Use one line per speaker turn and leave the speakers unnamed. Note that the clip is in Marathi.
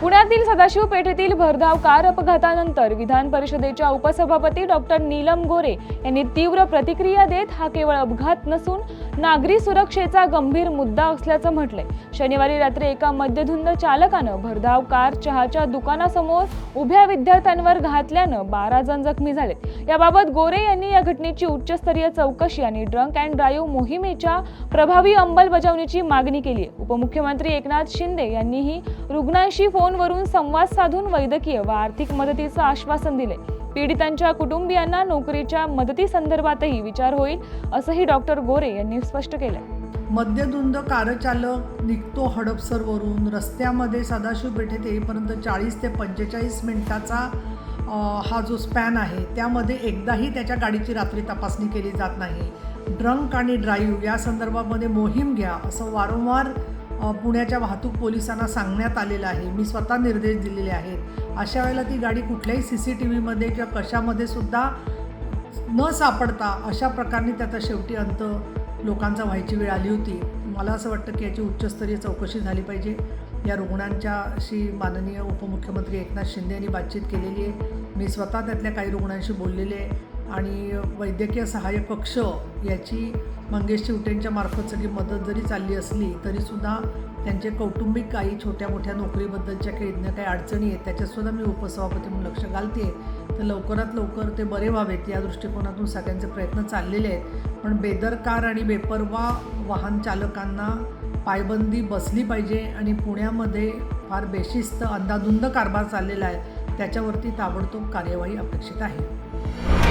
पुण्यातील सदाशिव पेठेतील भरधाव कार अपघातानंतर विधान परिषदेच्या उपसभापती डॉक्टर नीलम गोरे यांनी तीव्र प्रतिक्रिया देत हा केवळ अपघात नसून नागरी सुरक्षेचा गंभीर मुद्दा असल्याचं म्हटलंय. शनिवारी रात्री एका मद्यधुंद चालकानं भरधाव कार चहाच्या दुकानासमोर उभ्या विद्यार्थ्यांवर घातल्यानं बारा जण जखमी झाले. याबाबत गोरे यांनी या घटनेची उच्चस्तरीय चौकशी आणि ड्रंक अँड ड्राईव्ह मोहिमेच्या प्रभावी अंमलबजावणीची मागणी केली आहे उपमुख्यमंत्री एकनाथ शिंदे यांनीही रुग्णांशी फोनवरून संवाद साधून वैद्यकीय व आर्थिक मदतीचं आश्वासन दिले पीडितांच्या कुटुंबियांना नोकरीच्या मदतीसंदर्भातही विचार होईल असंही डॉक्टर गोरे यांनी स्पष्ट केलं
मद्यधुंद कारचालक निघतो हडपसरवरून. रस्त्यामध्ये सदाशिव पेठेत येईपर्यंत चाळीस ते पंचेचाळीस मिनिटाचा हा जो स्पॅन आहे त्यामध्ये एकदाही त्याच्या गाडीची रात्री तपासणी केली जात नाही. ड्रंक आणि ड्राईव्ह या संदर्भामध्ये मोहीम घ्या असं वारंवार पुण्याच्या वाहतूक पोलिसांना सांगण्यात आलेलं आहे. मी स्वतः निर्देश दिलेले आहेत. अशा वेळेला ती गाडी कुठल्याही सी सी टी व्हीमध्ये किंवा कशामध्ये सुद्धा न सापडता अशा प्रकारे त्याचा शेवटी अंत लोकांचा व्हायची वेळ आली होती. मला असं वाटतं की याची उच्चस्तरीय चौकशी झाली पाहिजे. या रुग्णांच्याशी माननीय उपमुख्यमंत्री एकनाथ शिंदे यांनी बातचीत केलेली आहे. मी स्वतः त्यातल्या काही रुग्णांशी बोललेले आहे. आणि वैद्यकीय सहाय्य कक्ष याची मंगेश चिवटेंच्या मार्फत सगळी मदत जरी चालली असली तरीसुद्धा त्यांचे कौटुंबिक काही छोट्या मोठ्या नोकरीबद्दलच्या काही काही अडचणी आहेत त्याच्यातसुद्धा मी उपसभापती म्हणून लक्ष घालते तर लवकरात लवकर ते बरे व्हावेत या दृष्टिकोनातून सगळ्यांचे प्रयत्न चाललेले आहेत. पण बेदरकार आणि बेपरवा वाहन चालकांना पायबंदी बसली पाहिजे आणि पुण्यामध्ये फार बेशिस्त अंदाधुंद कारभार चाललेला आहे त्याच्यावरती ताबडतोब कार्यवाही अपेक्षित आहे.